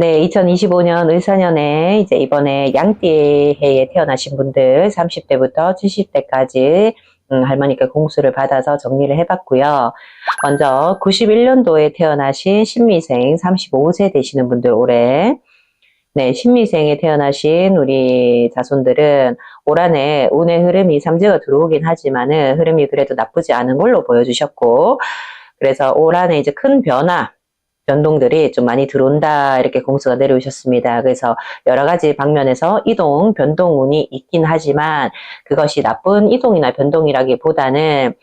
네, 2025년 을사년에 이제 이번에 양띠 해에 태어나신 분들 30대부터 70대까지 음, 할머니께 공수를 받아서 정리를 해봤고요. 먼저 91년도에 태어나신 신미생 35세 되시는 분들 올해 네, 신미생에 태어나신 우리 자손들은 올 한해 운의 흐름이 삼재가 들어오긴 하지만은 흐름이 그래도 나쁘지 않은 걸로 보여주셨고 그래서 올 한해 이제 큰 변화 변동들이 좀 많이 들어온다 이렇게 공수가 내려오셨습니다. 그래서 여러 가지 방면에서 이동 변동운이 있긴 하지만 그것이 나쁜 이동이나 변동이라기보다는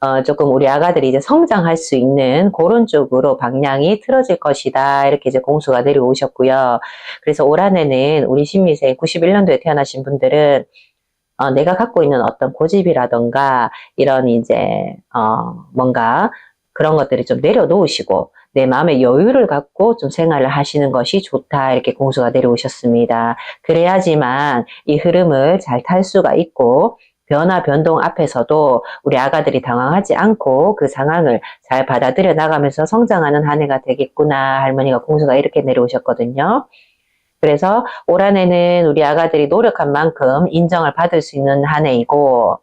어, 조금 우리 아가들이 이제 성장할 수 있는 그런 쪽으로 방향이 틀어질 것이다. 이렇게 이제 공수가 내려오셨고요. 그래서 올 한 해는 우리 신미생 91년도에 태어나신 분들은 어, 내가 갖고 있는 어떤 고집이라던가 이런 이제 어, 뭔가 그런 것들이 좀 내려놓으시고 내 마음의 여유를 갖고 좀 생활을 하시는 것이 좋다 이렇게 공수가 내려오셨습니다. 그래야지만 이 흐름을 잘 탈 수가 있고 변화 변동 앞에서도 우리 아가들이 당황하지 않고 그 상황을 잘 받아들여 나가면서 성장하는 한 해가 되겠구나 할머니가 공수가 이렇게 내려오셨거든요. 그래서 올 한해는 우리 아가들이 노력한 만큼 인정을 받을 수 있는 한 해이고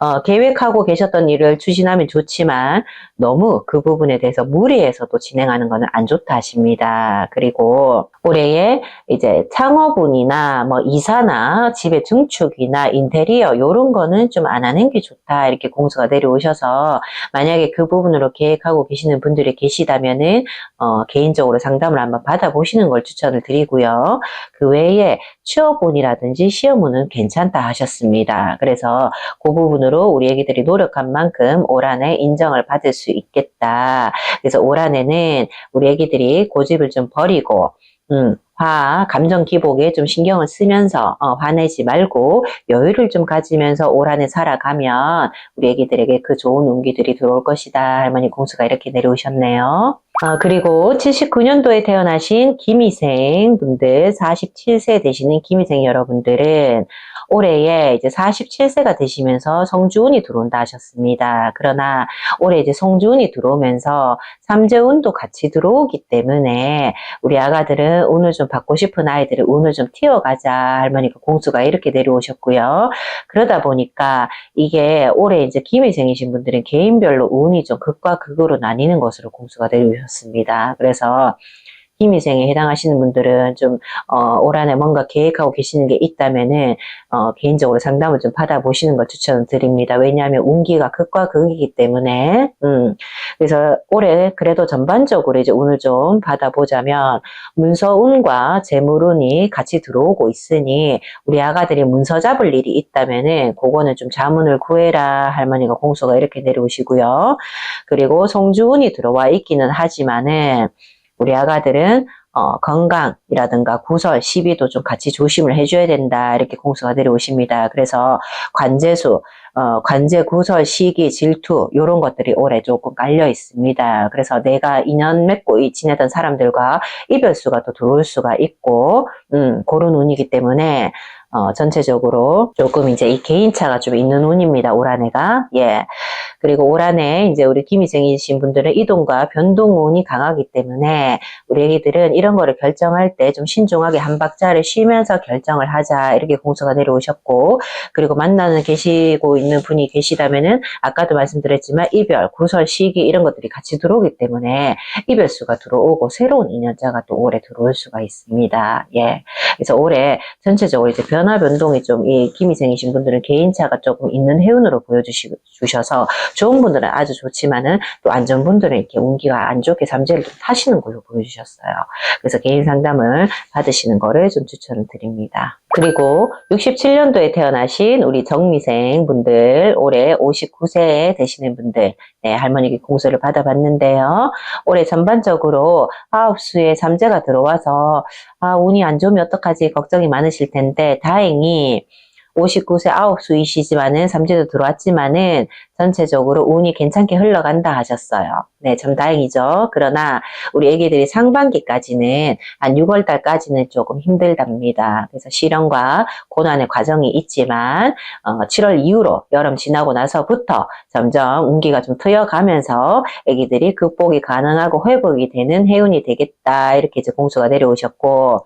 어, 계획하고 계셨던 일을 추진하면 좋지만 너무 그 부분에 대해서 무리해서 또 진행하는 것은 안 좋다 하십니다. 그리고 올해에 이제 창업운이나 뭐 이사나 집의 증축이나 인테리어 요런 거는 좀 안 하는 게 좋다 이렇게 공수가 내려오셔서 만약에 그 부분으로 계획하고 계시는 분들이 계시다면은 어, 개인적으로 상담을 한번 받아보시는 걸 추천을 드리고요. 그 외에 취업운이라든지 시험운은 괜찮다 하셨습니다. 그래서 그 부분으로 우리 애기들이 노력한 만큼 올 한해 인정을 받을 수 있겠다. 그래서 올 한해는 우리 애기들이 고집을 좀 버리고 음, 화, 감정 기복에 좀 신경을 쓰면서 어, 화내지 말고 여유를 좀 가지면서 올 한해 살아가면 우리 애기들에게 그 좋은 운기들이 들어올 것이다. 할머니 공수가 이렇게 내려오셨네요. 어, 그리고 79년도에 태어나신 김희생 분들, 47세 되시는 김희생 여러분들은 올해에 이제 47세가 되시면서 성주운이 들어온다 하셨습니다. 그러나 올해 이제 성주운이 들어오면서 삼재운도 같이 들어오기 때문에 우리 아가들은 운을 좀 받고 싶은 아이들은 운을 좀 튀어가자 할머니가 공수가 이렇게 내려오셨고요. 그러다 보니까 이게 올해 이제 김희생이신 분들은 개인별로 운이 좀 극과 극으로 나뉘는 것으로 공수가 내려오셨습니다. 그래서 희미생에 해당하시는 분들은 좀, 어, 올 한해 뭔가 계획하고 계시는 게 있다면은, 어, 개인적으로 상담을 좀 받아보시는 걸 추천드립니다. 왜냐하면 운기가 극과 극이기 때문에, 음. 그래서 올해 그래도 전반적으로 이제 운을 좀 받아보자면, 문서운과 재물운이 같이 들어오고 있으니, 우리 아가들이 문서 잡을 일이 있다면은, 그거는 좀 자문을 구해라 할머니가 공소가 이렇게 내려오시고요. 그리고 성주운이 들어와 있기는 하지만은, 우리 아가들은 어, 건강이라든가 구설, 시비도 좀 같이 조심을 해줘야 된다. 이렇게 공수가 내려오십니다. 그래서 관제수, 어, 관제 구설, 시기, 질투, 요런 것들이 올해 조금 깔려 있습니다. 그래서 내가 인연 맺고 이- 지내던 사람들과 이별수가 또 들어올 수가 있고, 음, 그런 운이기 때문에, 어, 전체적으로 조금 이제 이 개인차가 좀 있는 운입니다. 올 한 해가. 예. 그리고 올 한해 이제 우리 김희생이신 분들은 이동과 변동운이 강하기 때문에 우리 애기들은 이런 거를 결정할 때 좀 신중하게 한 박자를 쉬면서 결정을 하자 이렇게 공수가 내려오셨고 그리고 만나는 계시고 있는 분이 계시다면은 아까도 말씀드렸지만 이별, 구설, 시기 이런 것들이 같이 들어오기 때문에 이별수가 들어오고 새로운 인연자가 또 올해 들어올 수가 있습니다. 예. 그래서 올해 전체적으로 이제 변화 변동이 좀이 김희생이신 분들은 개인차가 조금 있는 해운으로 보여주셔서 좋은 분들은 아주 좋지만은 또 안 좋은 분들은 이렇게 운기가 안 좋게 잠재를 좀 타시는 걸로 보여주셨어요. 그래서 개인 상담을 받으시는 거를 좀 추천을 드립니다. 그리고 67년도에 태어나신 우리 정미생 분들, 올해 59세 되시는 분들, 네, 할머니께 공수를 받아봤는데요. 올해 전반적으로 아홉 수의 삼재가 들어와서, 아, 운이 안 좋으면 어떡하지 걱정이 많으실 텐데, 다행히 59세 아홉 수이시지만은 삼재도 들어왔지만은 전체적으로 운이 괜찮게 흘러간다 하셨어요. 네, 참 다행이죠. 그러나 우리 애기들이 상반기까지는 한 6월 달까지는 조금 힘들답니다. 그래서 실현과 고난의 과정이 있지만 어, 7월 이후로 여름 지나고 나서부터 점점 운기가 좀 트여가면서 애기들이 극복이 가능하고 회복이 되는 해운이 되겠다 이렇게 이제 공수가 내려오셨고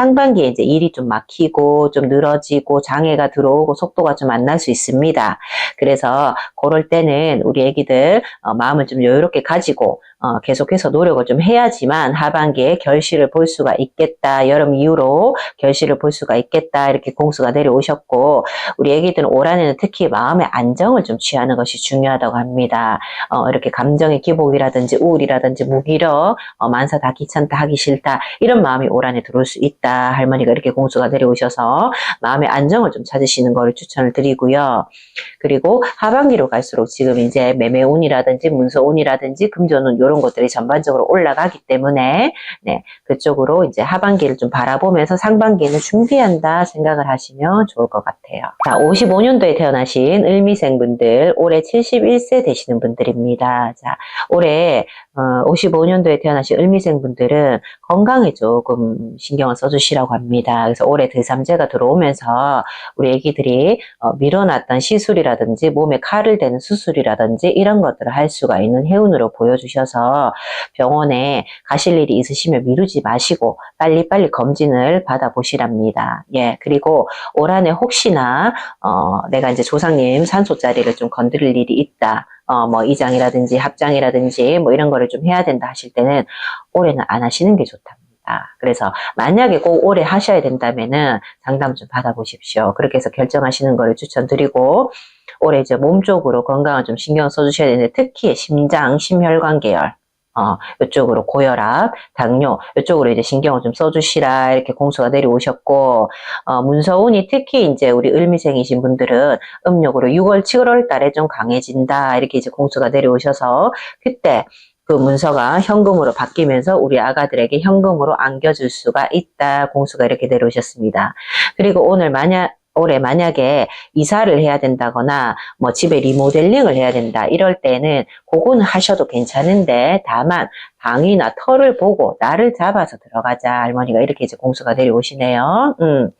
상반기에 이제 일이 좀 막히고 좀 늘어지고 장애가 들어오고 속도가 좀 안 날 수 있습니다. 그래서 그럴 때는 우리 애기들 어, 마음을 좀 여유롭게 가지고 어, 계속해서 노력을 좀 해야지만 하반기에 결실을 볼 수가 있겠다. 여름 이후로 결실을 볼 수가 있겠다. 이렇게 공수가 내려오셨고 우리 애기들은 올 한해는 특히 마음의 안정을 좀 취하는 것이 중요하다고 합니다. 어, 이렇게 감정의 기복이라든지 우울이라든지 무기력, 어, 만사 다 귀찮다 하기 싫다 이런 마음이 올 한해 들어올 수 있다. 할머니가 이렇게 공수가 내려오셔서 마음의 안정을 좀 찾으시는 거를 추천을 드리고요. 그리고 하반기로 갈수록 지금 이제 매매운이라든지 문서운이라든지 금전운 이런 것들이 전반적으로 올라가기 때문에 네, 그쪽으로 이제 하반기를 좀 바라보면서 상반기에는 준비한다 생각을 하시면 좋을 것 같아요. 자, 55년도에 태어나신 을미생분들 올해 71세 되시는 분들입니다. 자, 올해 어, 55년도에 태어나신 을미생분들은 건강에 조금 신경을 써주시라고 합니다. 그래서 올해 들삼재가 들어오면서 우리 애기들이 어, 밀어놨던 시술이라든지 몸에 칼을 대는 수술이라든지 이런 것들을 할 수가 있는 해운으로 보여주셔서 병원에 가실 일이 있으시면 미루지 마시고 빨리빨리 검진을 받아보시랍니다. 예, 그리고 올 한해 혹시나 어, 내가 이제 조상님 산소 자리를 좀 건드릴 일이 있다. 어, 뭐, 이장이라든지 합장이라든지 뭐 이런 거를 좀 해야 된다 하실 때는 올해는 안 하시는 게 좋답니다. 그래서 만약에 꼭 올해 하셔야 된다면은 상담 좀 받아보십시오. 그렇게 해서 결정하시는 거를 추천드리고 올해 이제 몸 쪽으로 건강을 좀 신경 써주셔야 되는데 특히 심장, 심혈관 계열 어, 이쪽으로 고혈압, 당뇨, 이쪽으로 이제 신경을 좀 써주시라, 이렇게 공수가 내려오셨고, 어, 문서운이 특히 이제 우리 을미생이신 분들은 음력으로 6월, 7월 달에 좀 강해진다, 이렇게 이제 공수가 내려오셔서, 그때 그 문서가 현금으로 바뀌면서 우리 아가들에게 현금으로 안겨줄 수가 있다, 공수가 이렇게 내려오셨습니다. 그리고 오늘 만약, 올해 만약에 이사를 해야 된다거나 뭐 집에 리모델링을 해야 된다 이럴 때는 그거는 하셔도 괜찮은데 다만 방이나 털을 보고 날을 잡아서 들어가자 할머니가 이렇게 이제 공수가 내려오시네요. 음.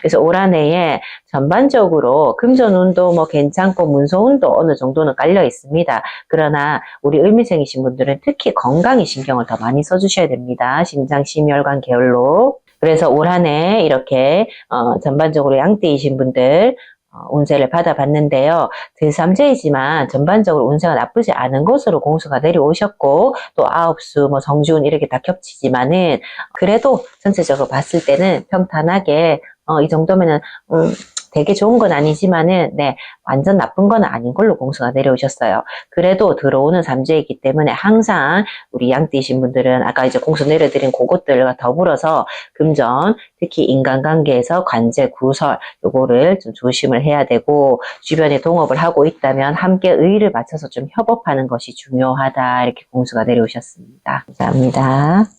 그래서 올 한해에 전반적으로 금전운도 뭐 괜찮고 문서운도 어느 정도는 깔려 있습니다. 그러나 우리 을미생이신 분들은 특히 건강에 신경을 더 많이 써주셔야 됩니다. 심장, 심혈관 계열로. 그래서 올 한 해 이렇게 어, 전반적으로 양띠이신 분들 어, 운세를 받아봤는데요. 들삼재이지만 전반적으로 운세가 나쁘지 않은 것으로 공수가 내려오셨고 또 아홉수, 뭐 정주운 이렇게 다 겹치지만은 그래도 전체적으로 봤을 때는 평탄하게 어, 이 정도면은 음, 되게 좋은 건 아니지만은 네 완전 나쁜 건 아닌 걸로 공수가 내려오셨어요. 그래도 들어오는 삼재이기 때문에 항상 우리 양띠신 분들은 아까 이제 공수 내려드린 그것들과 더불어서 금전 특히 인간관계에서 관제 구설 요거를 좀 조심을 해야 되고 주변에 동업을 하고 있다면 함께 의의를 맞춰서 좀 협업하는 것이 중요하다 이렇게 공수가 내려오셨습니다. 감사합니다.